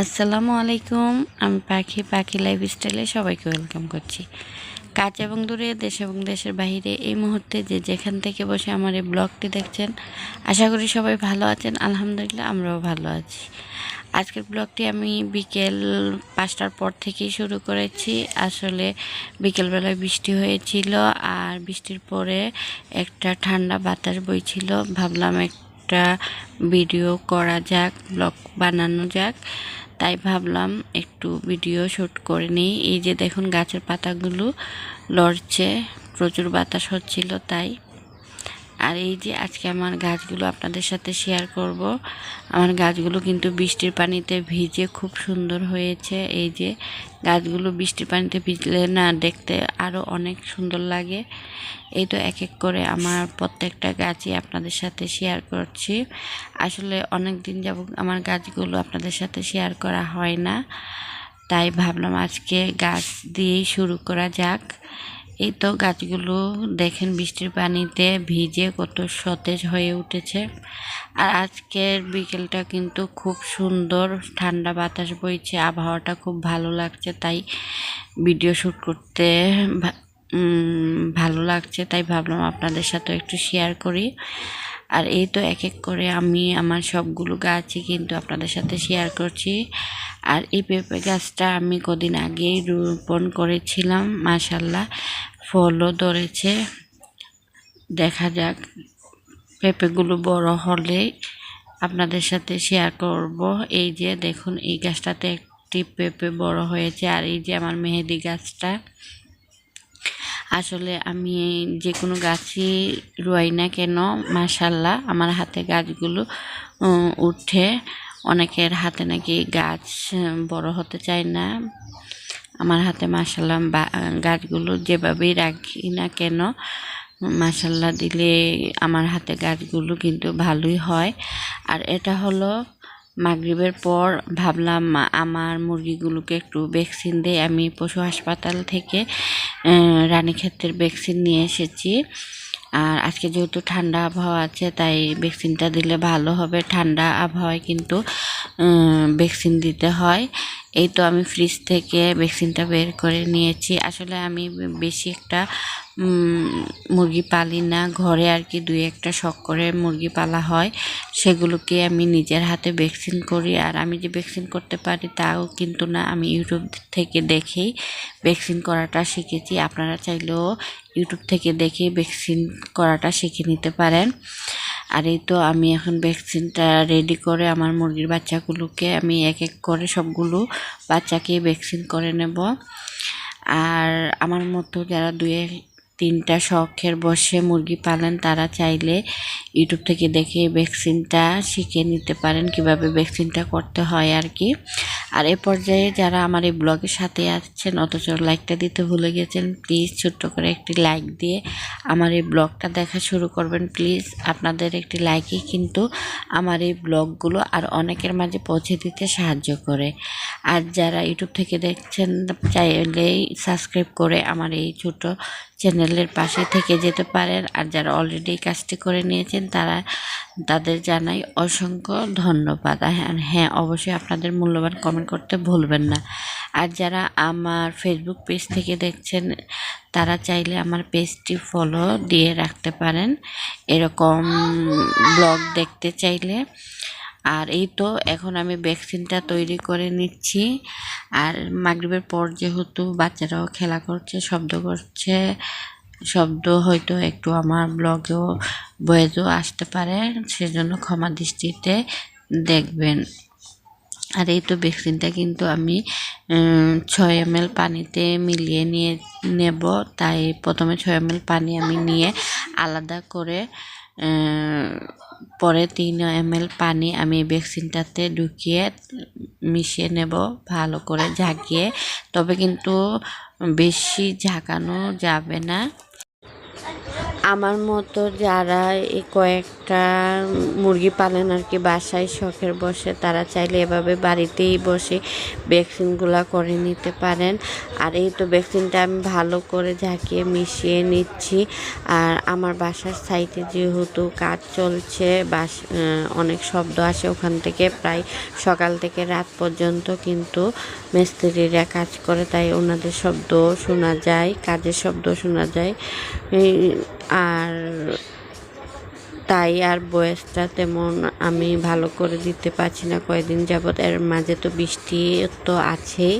আসসালামু আলাইকুম। আমি পাখি পাখি লাইফ স্টাইলে সবাইকে ওয়েলকাম করছি। কাজ এবং দূরে, দেশ এবং দেশের বাইরে এই মুহূর্তে যে যেখান থেকে বসে আমার এই ব্লগটি দেখছেন, আশা করি সবাই ভালো আছেন। আলহামদুলিল্লাহ, আমরাও ভালো আছি। আজকের ব্লগটি আমি বিকেল পাঁচটার পর থেকেই শুরু করেছি। আসলে বিকেলবেলায় বৃষ্টি হয়েছিল আর বৃষ্টির পরে একটা ঠান্ডা বাতাস বইছিল। ভাবলাম একটা ভিডিও করা যাক ব্লগ বানানো যাক। তাই ভাবলাম একটু ভিডিও শ্যুট করে নিই। এই যে দেখুন গাছের পাতাগুলো লড়ছে, প্রচুর বাতাস হচ্ছিল তাই। আর এই যে আজকে আমার গাছগুলো আপনাদের সাথে শেয়ার করব, আমার গাছগুলো কিন্তু বৃষ্টির পানিতে ভিজে খুব সুন্দর হয়েছে। এই যে গাছগুলো বৃষ্টির পানিতে ভিজলে না দেখতে আরও অনেক সুন্দর লাগে। এই তো এক এক করে আমার প্রত্যেকটা গাছই আপনাদের সাথে শেয়ার করছি। আসলে অনেক দিন যাব আমার গাছগুলো আপনাদের সাথে শেয়ার করা হয় না, তাই ভাবলাম আজকে গাছ দিয়েই শুরু করা যাক। এই তো গাছগুলো দেখেন বৃষ্টির পানিতে ভিজে কত সতেজ হয়ে উঠেছে। আর আজকের বিকেলটা কিন্তু খুব সুন্দর, ঠান্ডা বাতাস বইছে, আবহাওয়াটা খুব ভালো লাগছে, তাই ভিডিও শ্যুট করতে ভালো লাগছে, তাই ভাবলাম আপনাদের সাথে একটু শেয়ার করি। আর এই তো এক এক করে আমি আমার সবগুলো গাছই কিন্তু আপনাদের সাথে শেয়ার করছি। আর এই পেঁপে গাছটা আমি কদিন আগেই রোপণ করেছিলাম মাশাল্লাহ ফলও ধরেছে। দেখা যাক, পেঁপেগুলো বড় হলে আপনাদের সাথে শেয়ার করব। এই যে দেখুন, এই গাছটাতে একটি পেঁপে বড় হয়েছে আর এই যে আমার মেহেদি গাছটা। আসলে আমি যে কোনো গাছই রুয়াই না কেন মাশাল্লাহ আমার হাতে গাছগুলো উঠে। অনেকের হাতে নাকি গাছ বড় হতে চায় না। আমার হাতে মাশাল্লাহ বা- গাছগুলো যেভাবেই রাখি না কেন মাশাল্লাহ দিলে আমার হাতে গাছগুলো কিন্তু ভালোই হয়। আর এটা হলো মাগরিবের পর ভাবলাম আমার মুরগিগুলোকে একটু ভ্যাকসিন দিয়ে আমি পশু হাসপাতাল থেকে আহ, রানীক্ষেতের ভ্যাকসিন নিয়ে এসেছি। আর আজকে যেহেতু ঠান্ডা আবহাওয়া আছে তাই ভ্যাকসিনটা দিলে ভালো হবে। ঠান্ডা আবহাওয়ায় কিন্তু ভ্যাকসিন দিতে হয়। এই তো আমি ফ্রিজ থেকে ভ্যাকসিনটা বের করে নিয়েছি। আসলে আমি বেশি একটা মুরগি পালি না। ঘরে আর কি দুই একটা শখ করে মুরগি পালা হয়। সেগুলোকে আমি নিজের হাতে ভ্যাকসিন করি। আর আমি যে ভ্যাকসিন করতে পারি তাও কিন্তু না, আমি ইউটিউব থেকে দেখেই ভ্যাকসিন করাটা শিখেছি। আপনারা চাইলেও ইউটিউব থেকে দেখে ভ্যাকসিন করাটা শিখে নিতে পারেন। আর এই তো আমি এখন ভ্যাকসিনটা রেডি করে আমার মুরগির বাচ্চাগুলোকে আমি এক এক করে সবগুলো বাচ্চাকে ভ্যাকসিন করে নেব। আর আমার মতো যারা দুই তিনটা শখের বসে মুরগি পালেন, তারা চাইলে ইউটিউব থেকে দেখে ভ্যাকসিনটা শিখে নিতে পারেন, কীভাবে ভ্যাকসিনটা করতে হয় আর কি। আর এ পর্যায়ে যারা আমার এই ব্লগের সাথে আসছেন অথচ লাইকটা দিতে ভুলে গেছেন প্লিজ ছোট্ট করে একটি লাইক দিয়ে আমার এই ব্লগটা দেখা শুরু করবেন। প্লিজ আপনাদের একটি লাইকই কিন্তু আমার এই ব্লগগুলো আর অনেকের মাঝে পৌঁছে দিতে সাহায্য করে। আর যারা ইউটিউব থেকে দেখছেন, চাইলেই সাবস্ক্রাইব করে আমার এই ছোট চ্যানেলের পাশে থেকে যেতে পারেন। আর যারা অলরেডি কাজটি করে নিয়েছেন, তারা তাদের জানাই অসংখ্য ধন্যবাদ। হ্যাঁ হ্যাঁ অবশ্যই আপনাদের মূল্যবান কমেন্ট করতে ভুলবেন না। আর যারা আমার ফেসবুক পেজ থেকে দেখছেন, তারা চাইলে আমার পেজটি ফলো দিয়ে রাখতে পারেন। এরকম ব্লগ দেখতে চাইলে আর এই তো এখন আমি ভ্যাকসিনটা তৈরি করে নিচ্ছি। আর মাগরিবের পর যেহেতু বাচ্চারাও খেলা করছে, শব্দ করছে, শব্দ হয়তো একটু আমার ব্লগেও বয়েজও আসতে পারে, সেজন্য ক্ষমা দৃষ্টিতে দেখবেন। আর এই তো ভ্যাকসিনটা কিন্তু আমি ছয় এম পানিতে মিলিয়ে নিয়ে নেব। তাই প্রথমে ছয় এম পানি আমি নিয়ে আলাদা করে পরে তিন এম পানি আমি ভ্যাকসিনটাতে ঢুকিয়ে মিশিয়ে নেব, ভালো করে ঝাঁকিয়ে। তবে কিন্তু বেশি ঝাঁকানো যাবে না। আমার মতো যারা এই কয়েকটা মুরগি পালেন আর কি বাসায় শখের বসে, তারা চাইলে এভাবে বাড়িতেই বসে ভ্যাকসিনগুলো করে নিতে পারেন। আর এই তো ভ্যাকসিনটা আমি ভালো করে ঝাঁকিয়ে মিশিয়ে নিচ্ছি। আর আমার বাসার সাইডে যেহেতু কাজ চলছে, বাস অনেক শব্দ আসে ওখান থেকে প্রায় সকাল থেকে রাত পর্যন্ত কিন্তু মিস্ত্রিরা কাজ করে, তাই ওনাদের শব্দ শোনা যায়, কাজের শব্দ শোনা যায়। আর তাই আর বয়সটা তেমন আমি ভালো করে দিতে পারছি না। কয়েকদিন যাবৎ এর মাঝে তো বৃষ্টি তো আছেই।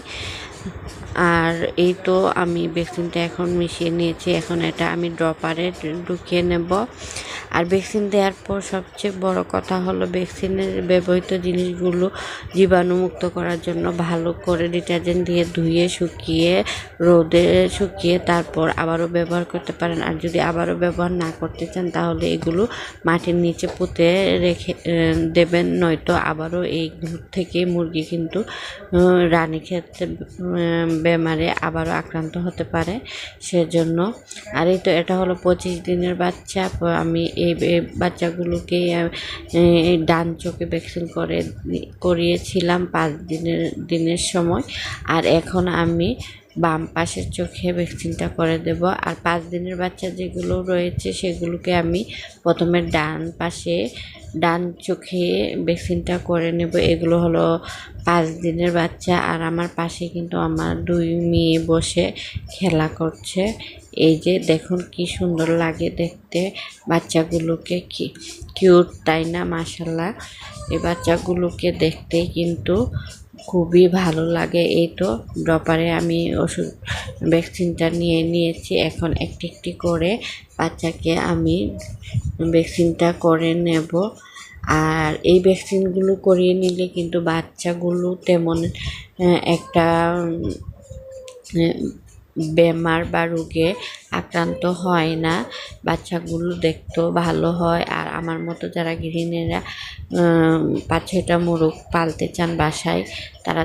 আর এই তো আমি ভ্যাকসিনটা এখন মিশিয়ে নিয়েছি। এখন এটা আমি ড্রপারে ঢুকিয়ে নেব। আর ভ্যাকসিন দেওয়ার পর সবচেয়ে বড় কথা হলো ভ্যাকসিনের ব্যবহৃত জিনিসগুলো জীবাণুমুক্ত করার জন্য ভালো করে ডিটারজেন্ট দিয়ে ধুয়ে, শুকিয়ে, রোদে শুকিয়ে তারপর আবারও ব্যবহার করতে পারেন। আর যদি আবারও ব্যবহার না করতে চান তাহলে এগুলো মাটির নিচে পুঁতে রেখে দেবেন। নয়তো আবারও এইগুলো থেকে মুরগি কিন্তু রানী ক্ষেত্রে বেমারে আবারও আক্রান্ত হতে পারে, সেজন্য। আর এই তো এটা হলো পঁচিশ দিনের বাচ্চা আমি এই বাচ্চাগুলোকে ডান চোখে ভ্যাকসিন করে, করিয়েছিলাম পাঁচ দিনের দিনের সময়। আর এখন আমি বাম পাশের চোখে ভ্যাকসিনটা করে দেব। আর পাঁচ দিনের বাচ্চা যেগুলো রয়েছে, সেগুলোকে আমি প্রথমে ডান পাশে, ডান চোখে ভ্যাকসিনটা করে নেব। এগুলো হলো পাঁচ দিনের বাচ্চা। আর আমার পাশে কিন্তু আমার দুই মেয়ে বসে খেলা করছে। এই যে দেখুন কি সুন্দর লাগে দেখতে। বাচ্চাগুলোকে কি কিউট তাই না? মাসাল্লাহ এই বাচ্চাগুলোকে দেখতে কিন্তু খুবই ভালো লাগে। এই তো ড্রপারে আমি ওষুধ, ভ্যাকসিনটা নিয়ে নিয়েছি। এখন একটি একটি করে বাচ্চাকে আমি ভ্যাকসিনটা করে নেব। আর এই ভ্যাকসিনগুলো করিয়ে নিলে কিন্তু বাচ্চাগুলো তেমন একটা বেমার বা রোগে আক্রান্ত হয় না। বাচ্চাগুলো দেখতেও ভালো হয়। আর আমার মতো যারা গৃহিণীরা পাঁচ ছয়টা মোরগ পালতে চান বাসায়, তারা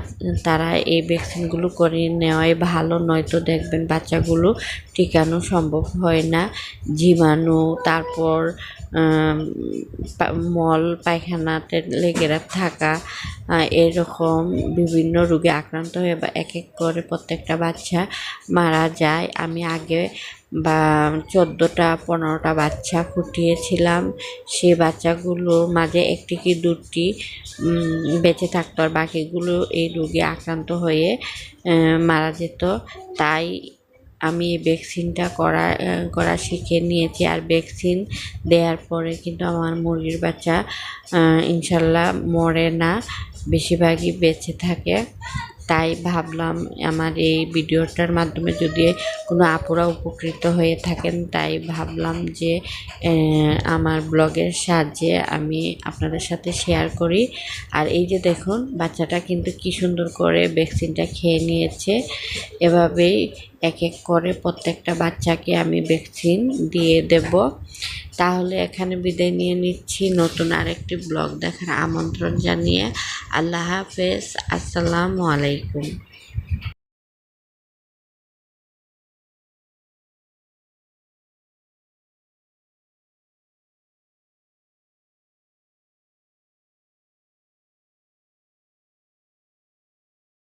তারা এই ভ্যাকসিনগুলো করে নেওয়াই ভালো। নয়তো দেখবেন বাচ্চাগুলো টিকানো সম্ভব হয় না। জীবাণু, তারপর মল, পায়খানাতে লেগে থাকা এরকম বিভিন্ন রোগে আক্রান্ত হয়ে বা এক এক করে প্রত্যেকটা বাচ্চা মারা যায়। আমি আগে বা চোদ্দোটা, পনেরোটা বাচ্চা ফুটিয়েছিলাম। সে বাচ্চাগুলোর মাঝে একটি কি দুটি বেঁচে থাকতো আর বাকিগুলো এই রোগে আক্রান্ত হয়ে মারা যেত। তাই আমি এই ভ্যাকসিনটা করা করা শিখে নিয়েছি। আর ভ্যাকসিন দেওয়ার পরে কিন্তু আমার মুরগির বাচ্চা ইনশাল্লাহ মরে না, বেশিরভাগই বেঁচে থাকে। তাই ভাবলাম আমার এই ভিডিওটার মাধ্যমে যদি কোনো আপুরা উপকৃত হয়ে থাকেন, তাই ভাবলাম যে আমার ব্লগের সাহায্যে আমি আপনাদের সাথে শেয়ার করি। আর এই যে দেখুন, বাচ্চাটা কিন্তু কি সুন্দর করে ভ্যাকসিনটা খেয়ে নিয়েছে। এভাবেই এক এক করে প্রত্যেকটা বাচ্চাকে আমি ভ্যাকসিন দিয়ে দেব। তাহলে এখানে বিদায় নিয়ে নিচ্ছি। নতুন আরেকটি ব্লগ দেখার আমন্ত্রণ জানিয়ে আল্লাহ হাফেজ। আসসালামু আলাইকুম।